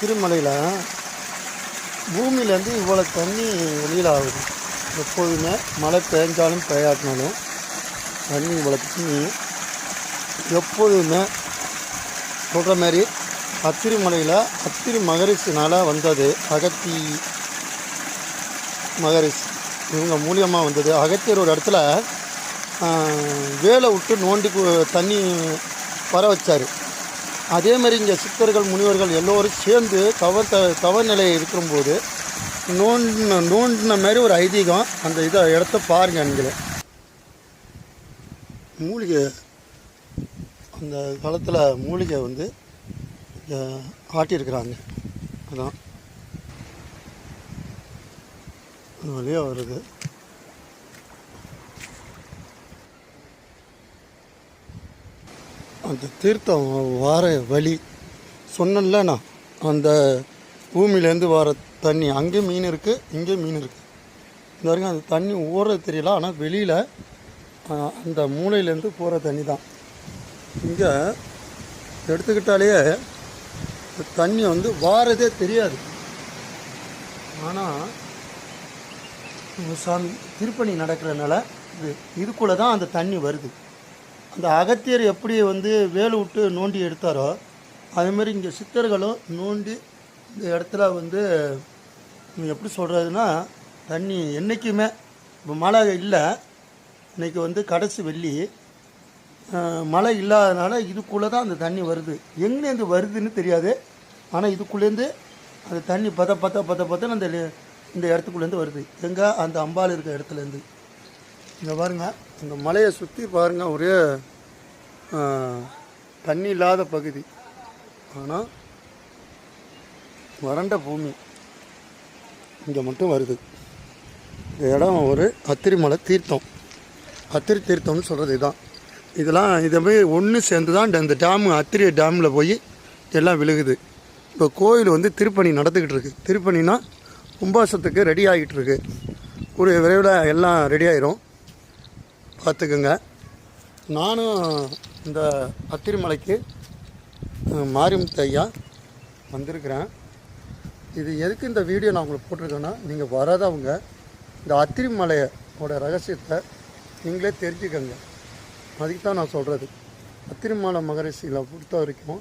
திருமலையில் பூமியிலேருந்து இவ்வளோ தண்ணி வெளியில் ஆகுது எப்போதுமே மழை பெஞ்சாலும் பெய்யாட்டினாலும் தண்ணி இவ்வளோ தண்ணி. எப்போதுமே சொல்கிற மாதிரி அத்திரிமலையில் அத்திரி மகரிஷினால் வந்தது அகத்தி மகரிஷ். இவங்க மூலியமாக வந்தது. அகத்தியர் ஒரு இடத்துல வேலை விட்டு நோண்டி தண்ணி வர வச்சார். அதே மாதிரி இங்கே சித்தர்கள் முனிவர்கள் எல்லோரும் சேர்ந்து தவ த தவ நிலையை இருக்கும்போது நோண்டின நோண்டின மாதிரி ஒரு ஐதீகம் அந்த இதை இடத்த பாருங்கள் நீங்களே. மூலிகை அந்த காலத்தில் மூலிகை வந்து இங்க ஆட்டியிருக்கிறாங்க. அதான். வழியாக வருது. அந்த தீர்த்தம் வார வழி. சொன்னேன்ல நான். அந்த பூமியிலேருந்து வர தண்ணி அங்கேயும் மீன் இருக்குது இங்கேயும் மீன் இருக்குது இந்த வரைக்கும் அந்த தண்ணி ஓடுறது தெரியல ஆனால் வெளியில் அந்த மூலையிலேருந்து போகிற தண்ணி தான். இங்கே எடுத்துக்கிட்டாலே தண்ணி வந்து வாரதே தெரியாது. ஆனால் சாமி திருப்பணி நடக்கிறதுனால இது இதுக்குள்ளே தான் அந்த தண்ணி வருது. அந்த அகத்தியர் எப்படி வந்து வேலு விட்டு நோண்டி எடுத்தாரோ அதேமாரி இங்கே சித்தர்களும் நோண்டி இந்த இடத்துல வந்து எப்படி சொல்கிறதுனா தண்ணி என்றைக்குமே இப்போ மழை இல்லை இன்னைக்கு வந்து கடைசி வெள்ளி மழை இல்லாதனால இதுக்குள்ளே தான் அந்த தண்ணி வருது. எங்கேருந்து வருதுன்னு தெரியாது. ஆனால் இதுக்குள்ளேருந்து அந்த தண்ணி பத பத்த பத்த பத்தன்னு அந்த இந்த இடத்துக்குள்ளேருந்து வருது. எங்கே? அந்த அம்பாள் இருக்கிற இடத்துலேருந்து இங்கே பாருங்கள் இந்த மலையை சுற்றி பாருங்கள் ஒரே தண்ணி இல்லாத பகுதி. ஆனால் வறண்ட பூமி. இங்கே மட்டும் வருது. இந்த இடம் ஒரு அத்திரிமலை தீர்த்தம். அத்திரி தீர்த்தம்னு சொல்கிறது இதுதான் இதெல்லாம் இதை போய் ஒன்று சேர்ந்து தான் இந்த டேமு அத்திரி டேமில் போய் எல்லாம் விழுகுது. இப்போ கோயில் வந்து திருப்பணி நடந்துக்கிட்டு இருக்கு. திருப்பணினா கும்பாசத்துக்கு ரெடி ஆகிட்டு இருக்கு. ஒரு விரைவில் எல்லாம் ரெடி ஆயிரும். பார்த்துக்குங்க. நானும் இந்த அத்திரிமலைக்கு அஹ், ஐயா வந்திருக்கிறேன். இது எதுக்கு இந்த வீடியோ நான் உங்களுக்கு போட்டிருக்கேன்னா நீங்கள் வராதவங்க இந்த அத்திரிமலையோட ரகசியத்தை நீங்களே தெரிஞ்சுக்கங்க. அதுக்கு தான் நான் சொல்கிறது அத்திரிமலை மகரிஷியில் பொறுத்த வரைக்கும்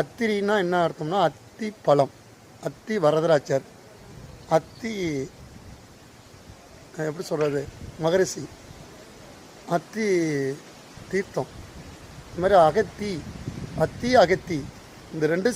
அத்திரின்னா என்ன அர்த்தம்னா அத்தி பழம் அத்தி வரதராச்சார் அத்தி எப்படி சொல்கிறது மகரிஷி. அத்தி தீர்த்தம். இது மாதிரி அகத்தி அத்தி அகத்தி இந்த ரெண்டு